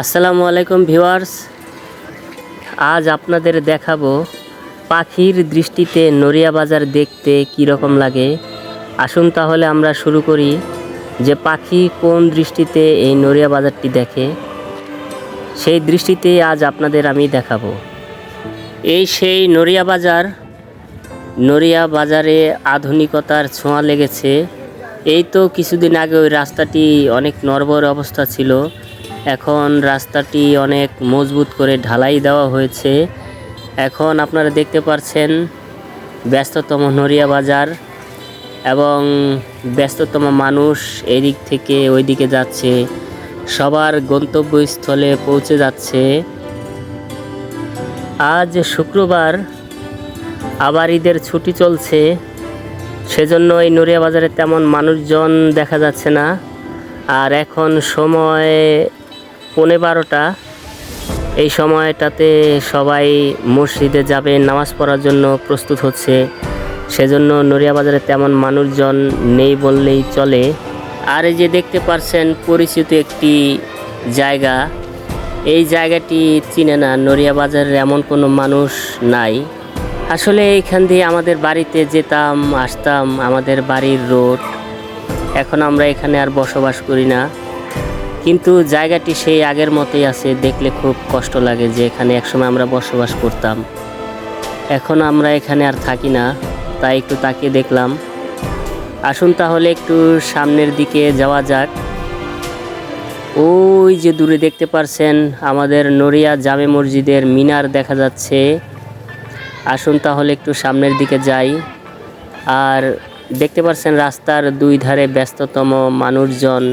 আসসালামু আলাইকুম ভিউয়ার্স। আজ আপনাদের দেখাবো পাখির দৃষ্টিতে নড়িয়া বাজার দেখতে কী রকম লাগে। আসুন তাহলে আমরা শুরু করি যে পাখি কোন দৃষ্টিতে এই নড়িয়া বাজারটি দেখে। সেই দৃষ্টিতে আজ আপনাদের আমি দেখাবো। এই সেই নড়িয়া বাজার, নড়িয়া বাজারে আধুনিকতার ছোঁয়া লেগেছে। এই তো কিছুদিন আগে ওই রাস্তাটি অনেক নরবর অবস্থা ছিল। এখন রাস্তাটি অনেক মজবুত করে ঢালাই দেওয়া হয়েছে। এখন আপনারা দেখতে পাচ্ছেন ব্যস্ততম নড়িয়া বাজার এবং ব্যস্ততম মানুষ এদিক থেকে ওইদিকে যাচ্ছে। সবার গন্তব্যস্থলে পৌঁছে যাচ্ছে। আজ শুক্রবার আবার ঈদের ছুটি চলছে। সেজন্য এই নড়িয়া বাজারে তেমন মানুষজন দেখা যাচ্ছে না। আর এখন সময় পৌনে বারোটা। এই সময়টাতে সবাই মসজিদে যাবে, নামাজ পড়ার জন্য প্রস্তুত হচ্ছে। সেজন্য নড়িয়া বাজারে তেমন মানুষজন নেই বললেই চলে। আর এই যে দেখতে পারছেন, পরিচিত একটি জায়গা। এই জায়গাটি চিনে না নড়িয়া বাজারের এমন কোনো মানুষ নাই। আসলে এইখান দিয়ে আমাদের বাড়িতে যেতাম, আসতাম, আমাদের বাড়ির রোড। এখন আমরা এখানে আর বসবাস করি না। কিন্তু জায়গাটি সেই আগের মতোই আছে, দেখলে খুব কষ্ট লাগে যে এখানে একসময় আমরা বসবাস করতাম। এখন আমরা এখানে আর থাকি না, তাই একটু তাকিয়ে দেখলাম। আসুন তাহলে একটু সামনের দিকে যাওয়া যাক। ওই যে দূরে দেখতে পারছেন, আমাদের নড়িয়া জামে মসজিদের মিনার দেখা যাচ্ছে। আসুন তাহলে একটু সামনের দিকে যাই। আর দেখতে পারছেন রাস্তার দুই ধারে ব্যস্ততম মানুষজন।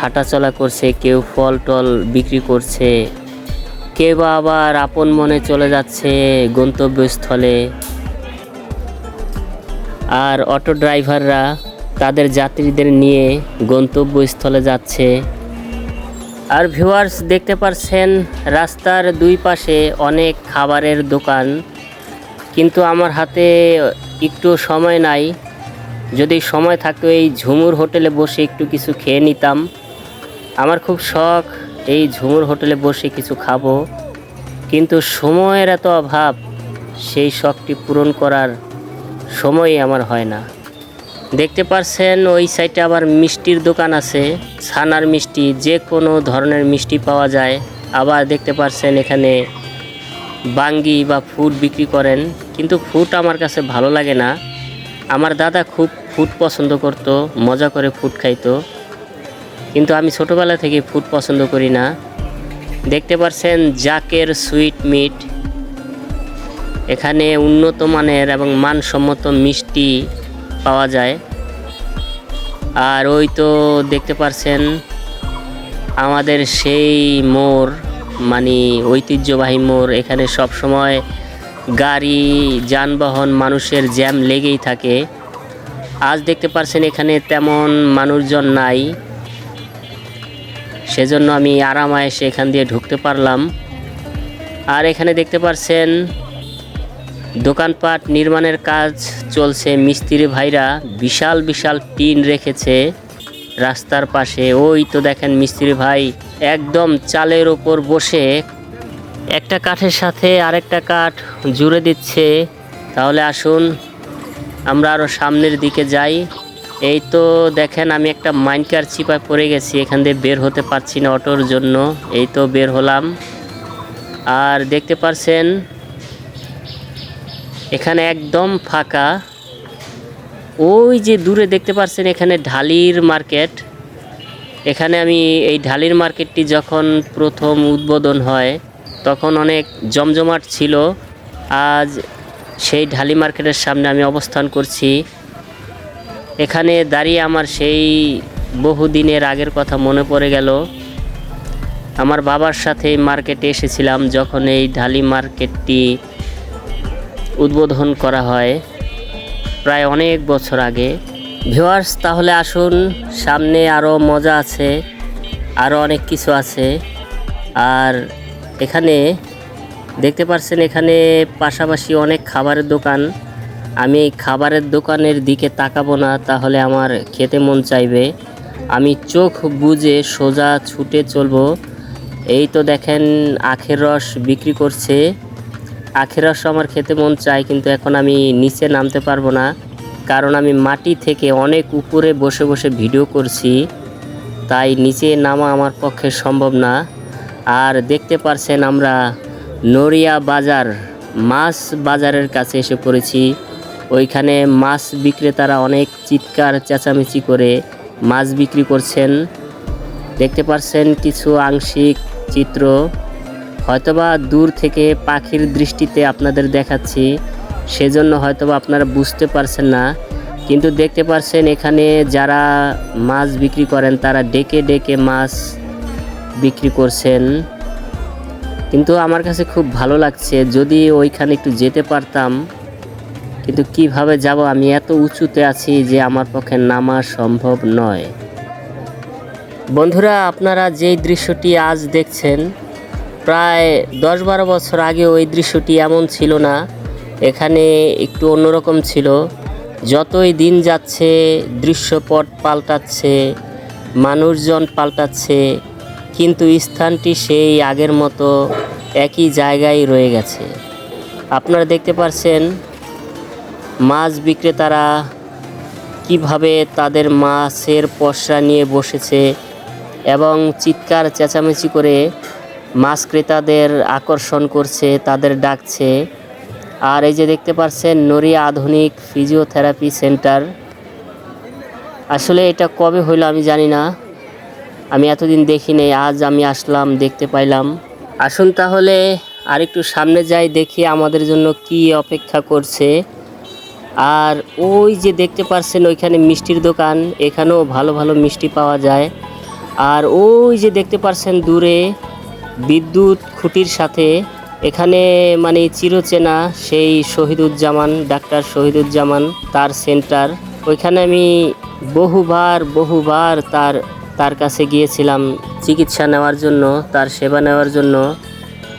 হাঁটাচলা করছে, কেউ ফল টল বিক্রি করছে, কেউ আবার আপন মনে চলে যাচ্ছে গন্তব্যস্থলে। আর অটো ড্রাইভাররা তাদের যাত্রীদের নিয়ে গন্তব্যস্থলে যাচ্ছে। আর ভিউয়ার্স, দেখতে পারছেন রাস্তার দুই পাশে অনেক খাবারের দোকান, কিন্তু আমার হাতে একটু সময় নাই। যদি সময় থাকতো এই ঝুমুর হোটেলে বসে একটু কিছু খেয়ে নিতাম। আমার খুব শখ এই ঝুমুর হোটেলে বসে কিছু খাব। কিন্তু সময়ের এত অভাব, সেই শখটি পূরণ করার সময়ই আমার হয় না। দেখতে পারছেন, ওই সাইডে আবার মিষ্টির দোকান আছে। ছানার মিষ্টি যে কোনো ধরনের মিষ্টি পাওয়া যায়। আবার দেখতে পারছেন, এখানে বাঙ্গি বা ফুড বিক্রি করেন। কিন্তু ফুড আমার কাছে ভালো লাগে না। আমার দাদা খুব ফুড পছন্দ করতো, মজা করে ফুড খাইতো। কিন্তু আমি ছোটোবেলা থেকে ফুড পছন্দ করি না। দেখতে পাচ্ছেন জাকের সুইট মিট। এখানে উন্নত মানের এবং মানসম্মত মিষ্টি পাওয়া যায়। আর ওই তো দেখতে পারছেন আমাদের সেই মোর মানে ঐতিহ্যবাহী মোর, এখানে সব সময় গাড়ি, যানবাহন, মানুষের জ্যাম লেগেই থাকে। আজ দেখতে পারছেন এখানে তেমন মানুষজন নাই। সেজন্য আমি আরামায়েসে এখান দিয়ে ঢুকতে পারলাম। আর এখানে দেখতে পারছেন, দোকানপাট নির্মাণের কাজ চলছে। মিস্ত্রি ভাইরা বিশাল বিশাল টিন রেখেছে রাস্তার পাশে। ওই তো দেখেন মিস্ত্রি ভাই একদম চালের ওপর বসে একটা কাঠের সাথে আরেকটা কাঠ জুড়ে দিচ্ছে। তাহলে আসুন, আমরা আরও সামনের দিকে যাই। এই তো দেখেন, আমি একটা মাইনকার চিপায় পড়ে গেছি, এখান দিয়ে বের হতে পারছি না অটোর জন্য। এই তো বের হলাম। আর দেখতে পারছেন, এখানে একদম ফাঁকা। ওই যে দূরে দেখতে পাচ্ছেন এখানে ঢালির মার্কেট। এখানে আমি এই ঢালির মার্কেটটি যখন প্রথম উদ্বোধন হয়, তখন অনেক জমজমাট ছিল। আজ সেই ঢালি মার্কেটের সামনে আমি অবস্থান করছি। এখানে দাঁড়িয়ে আমার সেই বহুদিনের আগের কথা মনে পড়ে গেল। আমার বাবার সাথে মার্কেটে এসেছিলাম যখন এই ঢালি মার্কেটটি উদ্বোধন করা হয় প্রায় অনেক বছর আগে। ভিউয়ার্স, তাহলে আসুন, সামনে আরও মজা আছে আরও অনেক কিছু আছে। আর এখানে দেখতে পাচ্ছেন এখানে পাশাপাশি অনেক খাবারের দোকান। আমি এই খাবারের দোকানের দিকে তাকাবো না, তাহলে আমার খেতে মন চাইবে। আমি চোখ বুজে সোজা ছুটে চলবো। এই তো দেখেন আখের রস বিক্রি করছে। আখের রস আমার খেতে মন চায়, কিন্তু এখন আমি নিচে নামতে পারব না, কারণ আমি মাটি থেকে অনেক উপরে বসে বসে ভিডিও করছি। তাই নিচে নামা আমার পক্ষে সম্ভব না। আর দেখতে পারছেন আমরা নড়িয়া বাজার, মাছ বাজারের কাছে এসে পড়েছি। ওইখানে মাছ বিক্রেতারা অনেক চিৎকার, চেঁচামেচি করে মাছ বিক্রি করছেন। দেখতে পারছেন কিছু আংশিক চিত্র। হয়তোবা দূর থেকে পাখির দৃষ্টিতে আপনাদের দেখাচ্ছি, সেজন্য হয়তোবা আপনারা বুঝতে পারছেন না। কিন্তু দেখতে পারছেন এখানে যারা মাছ বিক্রি করেন, তারা ডেকে ডেকে মাছ বিক্রি করছেন। কিন্তু আমার কাছে খুব ভালো লাগছে, যদি ওইখানে একটু যেতে পারতাম। কিন্তু কীভাবে যাব? আমি এত উঁচুতে আছি যে আমার পক্ষে নামা সম্ভব নয়। বন্ধুরা, আপনারা যেই দৃশ্যটি আজ দেখছেন, প্রায় দশ বারো বছর আগে ওই দৃশ্যটি এমন ছিল না। এখানে একটু অন্যরকম ছিল। যতই দিন যাচ্ছে, দৃশ্যপট পাল্টাচ্ছে, মানুষজন পাল্টাচ্ছে, কিন্তু স্থানটি সেই আগের মতো একই জায়গায় রয়ে গেছে। আপনারা দেখতে পাচ্ছেন মাছ বিক্রেতারা কীভাবে তাদের মাছের পসরা নিয়ে বসেছে এবং চিৎকার চেঁচামেচি করে মাছ ক্রেতাদের আকর্ষণ করছে, তাদের ডাকছে। আর এই যে দেখতে পাচ্ছেন নড়িয়া আধুনিক ফিজিওথেরাপি সেন্টার। আসলে এটা কবে হইল আমি জানি না। আমি এতদিন দেখিনি আজ আমি আসলাম, দেখতে পাইলাম। আসুন তাহলে আরেকটু সামনে যাই, দেখি আমাদের জন্য কি অপেক্ষা করছে। আর ওই যে দেখতে পাচ্ছেন ওইখানে মিষ্টির দোকান, এখানেও ভালো ভালো মিষ্টি পাওয়া যায়। আর ওই যে দেখতে পাচ্ছেন দূরে বিদ্যুৎ খুঁটির সাথে, এখানে মানে চিরচেনা সেই শহীদুজ্জামান, ডাক্তার শহীদুজ্জামান তার সেন্টার। ওইখানে আমি বহুবার বহুবার তার তার কাছে গিয়েছিলাম চিকিৎসা নেওয়ার জন্য, তার সেবা নেওয়ার জন্য।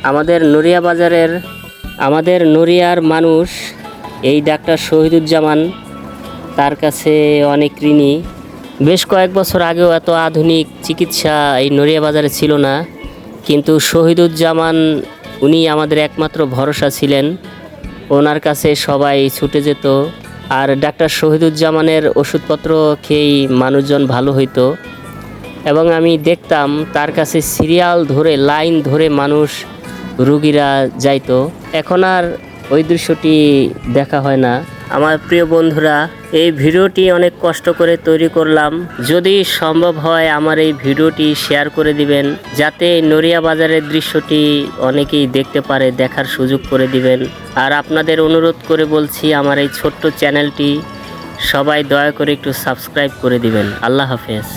আমাদের নড়িয়া বাজারের, আমাদের নড়িয়ার মানুষ এই ডাক্তার শহীদুজ্জামান, তার কাছে অনেক ঋণী। বেশ কয়েক বছর আগেও এত আধুনিক চিকিৎসা এই নড়িয়া বাজারে ছিল না, কিন্তু শহীদুজ্জামান উনি আমাদের একমাত্র ভরসা ছিলেন। ওনার কাছে সবাই ছুটে যেত, আর ডাক্তার শহীদুজ্জামানের ওষুধপত্র খেয়েই মানুষজন ভালো হইতো। এবং আমি দেখতাম তার কাছে সিরিয়াল ধরে, লাইন ধরে মানুষ রুগীরা যাইতো। এখন আর ওই দৃশ্যটি দেখা হয় না। আমার প্রিয় বন্ধুরা, এই ভিডিওটি অনেক কষ্ট করে তৈরি করলাম। যদি সম্ভব হয় আমার এই ভিডিওটি শেয়ার করে দিবেন, যাতে নড়িয়া বাজারের দৃশ্যটি অনেকেই দেখতে পারে, দেখার সুযোগ করে দিবেন। আর আপনাদের অনুরোধ করে বলছি, আমার এই ছোট্ট চ্যানেলটি সবাই দয়া করে একটু সাবস্ক্রাইব করে দিবেন। আল্লাহ হাফেজ।